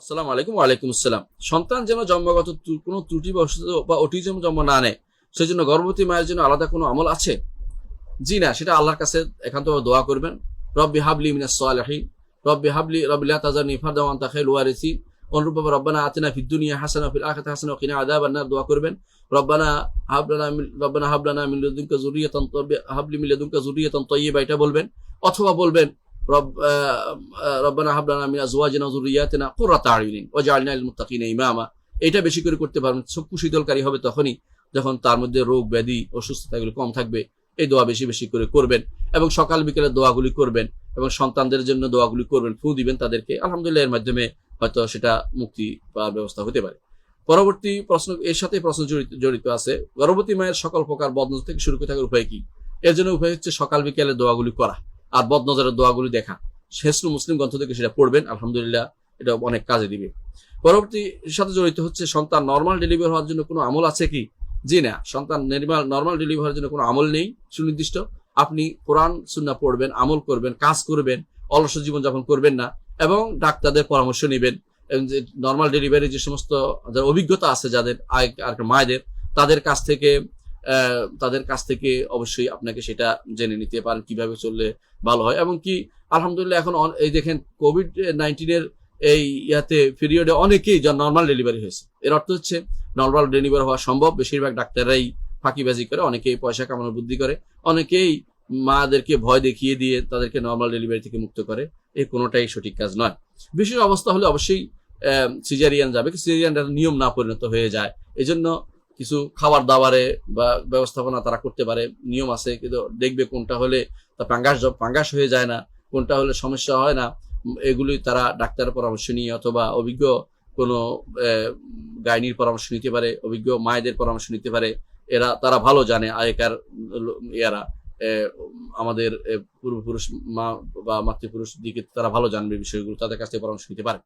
আসসালামু আলাইকুম ওয়ালাইকুম আসসালাম। সন্তান যেন জন্মগত কোনো ত্রুটি বা অটিজম জন্ম না নেয়, সেজন্য গর্ভবতী মায়ের জন্য আলাদা কোনো আমল আছে? জি না, সেটা আল্লাহর কাছে দোয়া করবেন। রব্বি হাবলি সালিহিন। রব্বি হাবলি, রব্বি লা তাজারনি ফারদা ওয়া আনতা খায়রুল ওয়ারিসিন অনুরূপভাবে রব্বানা আতিনা ফিদ দুনিয়া হাসানা ফিল কিনা আযাবান নার দোয়া করবেন। রব্বানা হাবলানা মিন- রব্বানা হাবলানা মিন যুররিয়াতান তাইয়্যিবা হাবলি মিন লাদুনকা যুররিয়াতান তাইয়্যিবা এটা বলবেন। অথবা বলবেন রব্বানা হাবলানা ইমামা। এটা বেশি করে করতে পারবেন চক্ষু শীতলকারী হবে তখনই যখন তার মধ্যে রোগ, ব্যাধি কম থাকবে। এই দোয়া বেশি বেশি করে করবেন এবং সকাল দোয়াগুলি করবেন এবং সন্তানদের জন্য দোয়াগুলি করবেন, ফু দিবেন তাদেরকে। আলহামদুলিল্লাহ এর মাধ্যমে হয়তো সেটা মুক্তি পাওয়ার ব্যবস্থা হতে পারে। পরবর্তী প্রশ্ন, এর সাথে প্রশ্ন জড়িত আছে, গর্ভবতী মায়ের সকল প্রকার বদনজর থেকে শুরু করে থাকার উপায় কি? এর জন্য উপায় হচ্ছে সকাল বিকেলে দোয়াগুলি করা। আর বদনজরের দোয়াগুলি দেখা। শেষনু মুসলিম গ্রন্থ থেকে সেটা পড়বেন, আলহামদুলিল্লাহ, এটা অনেক কাজে দিবে। পরবর্তী সাথে জড়িত হচ্ছে, সন্তান নর্মাল ডেলিভারি হওয়ার জন্য কোনো আমল আছে কি? জি না, সন্তান নর্মাল নর্মাল ডেলিভারি হওয়ার জন্য কোনো আমল নেই, সুনির্দিষ্ট। আপনি কোরআন সুন্না পড়বেন, আমল করবেন, কাজ করবেন, অলস জীবন যাপন করবেন না, এবং ডাক্তারদের পরামর্শ নেবেন। যে নর্মাল ডেলিভারি যে সমস্ত যাদের অভিজ্ঞতা আছে, যাদের আর মায়েদের, তাদের কাছ থেকে তাদের কাছ থেকে অবশ্যই আপনাকে সেটা জেনে নিতে পারেন, কীভাবে চললে ভালো হয়। এবং কি, আলহামদুলিল্লাহ এখন এই দেখেন কোভিড নাইন্টিনের এই ইয়াতে পিরিয়ডে অনেকেই নর্মাল ডেলিভারি হয়েছে। এর অর্থ হচ্ছে নর্মাল ডেলিভারি হওয়া সম্ভব। বেশিরভাগ ডাক্তাররাই ফাঁকিবাজি করে, অনেকেই পয়সা কামানোর বুদ্ধি করে। অনেকেই মাদেরকে ভয় দেখিয়ে দিয়ে তাদেরকে নর্মাল ডেলিভারি থেকে মুক্ত করে। এই কোনোটাই সঠিক কাজ নয়। বিশেষ অবস্থা হলে অবশ্যই সিজারিয়ান যাবে। সিজারিয়ান নিয়ম না পরিণত হয়ে যায়। এজন্য কিছু খাবার দাবারে বা ব্যবস্থাপনা তারা করতে পারে, নিয়ম আছে, কিন্তু দেখবে কোনটা হলে তা পাঙ্গাস পাঙ্গাস হয়ে যায় না, কোনটা হলে সমস্যা হয় না এগুলি তারা ডাক্তারের পরামর্শ নিয়ে অথবা অভিজ্ঞ কোনো গাইনির পরামর্শ নিতে পারে, অভিজ্ঞ মায়েদের পরামর্শ নিতে পারে, এরা, তারা ভালো জানে আগেকার ইয়ারা আমাদের পূর্বপুরুষ মা বা মাতৃপুরুষ দিকে তারা ভালো জানবে বিষয়গুলো, তাদের কাছ থেকে পরামর্শ নিতে পারে।